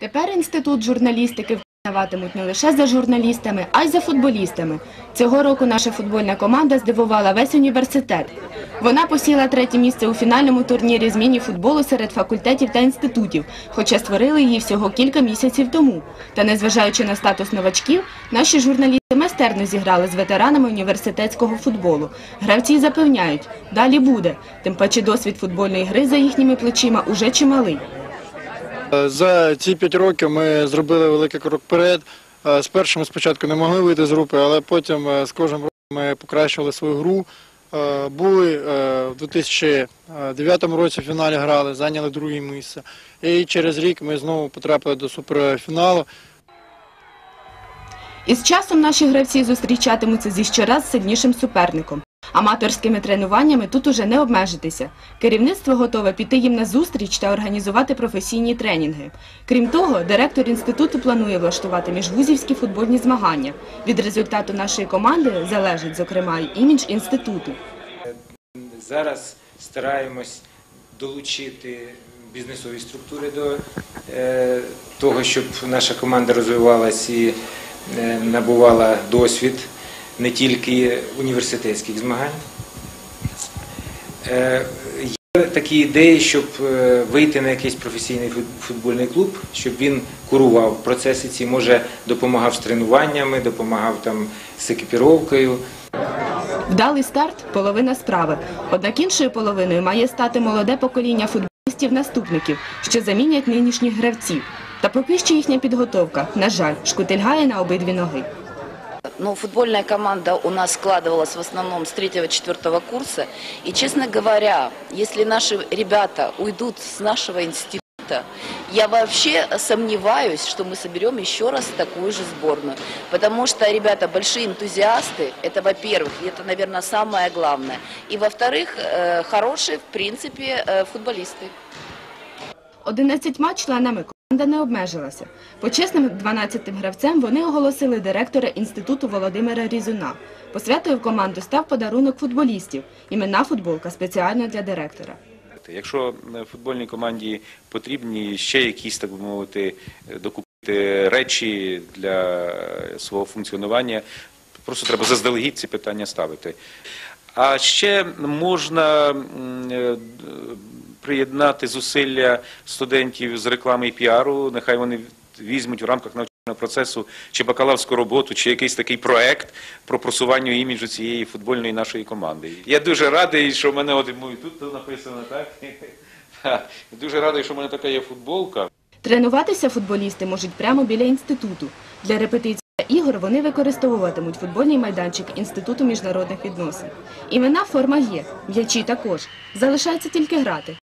Тепер інститут журналістики визнаватимуть не лише за журналістами, а й за футболістами. Цього року наша футбольна команда здивувала весь університет. Вона посіла третє місце у фінальному турнірі з міні-футболу серед факультетів та інститутів, хоча створили її всього кілька місяців тому. Та незважаючи на статус новачків, наші журналісти майстерно зіграли з ветеранами університетського футболу. Гравці запевняють, далі буде. Тим паче досвід футбольної гри за їхніми плечима уже чималий. Е, За ці п'ять років ми зробили великий крок вперед. Е, Спершу ми спочатку не могли вийти з групи, але потім е, з кожним роком ми покращували свою гру. Е, Були е, в 2009 році в фіналі грали, зайняли друге місце. І через рік ми знову потрапили до суперфіналу. Із часом наші гравці зустрічатимуться зі щораз сильнішим суперником. Аматорськими тренуваннями тут уже не обмежитися. Керівництво готове піти їм на зустріч та організувати професійні тренінги. Крім того, директор інституту планує влаштувати міжвузівські футбольні змагання. Від результату нашої команди залежить, зокрема, й імідж інституту. Зараз стараємось долучити бізнесові структури до е, того, щоб наша команда розвивалась і е, набувала досвід не тільки університетських змагань. Е, Є такі ідеї, щоб е, вийти на якийсь професійний футбольний клуб, щоб він курував процеси ці, може допомагав з тренуваннями, допомагав там з екіпіровкою. Вдалий старт – половина справи. Однак іншою половиною має стати молоде покоління футболістів-наступників, що замінять нинішніх гравців. Та поки що їхня підготовка, на жаль, шкутильгає на обидві ноги. Но футбольная команда у нас складывалась в основном с третьего-четвертого курса. И, честно говоря, если наши ребята уйдут с нашего института, я вообще сомневаюсь, что мы соберем еще раз такую же сборную. Потому что ребята большие энтузиасты, это во-первых, и это, наверное, самое главное. И во-вторых, э, хорошие, в принципе, э, футболисты. 11 членами команда не обмежилася. Почесним 12 гравцем вони оголосили директора інституту Володимира Різуна. Посвятою в команду став подарунок футболістів. Іменна футболка спеціально для директора. Якщо е, футбольній команді потрібні ще якісь, так би мовити, е, докупити речі для е, свого функціонування, просто треба заздалегідь ці питання ставити. А ще можна приєднати зусилля студентів з реклами і піару. Нехай вони візьмуть в рамках навчального процесу чи бакалаврську роботу, чи якийсь такий проект про просування іміджу цієї футбольної нашої команди. Я дуже радий, що в мене от ну, тут написано. Так. Дуже радий, що в мене така є футболка. Тренуватися футболісти можуть прямо біля інституту. Для репетиції ігор вони використовуватимуть футбольний майданчик Інституту міжнародних відносин. Імена форма є, м'ячі також. Залишається тільки грати.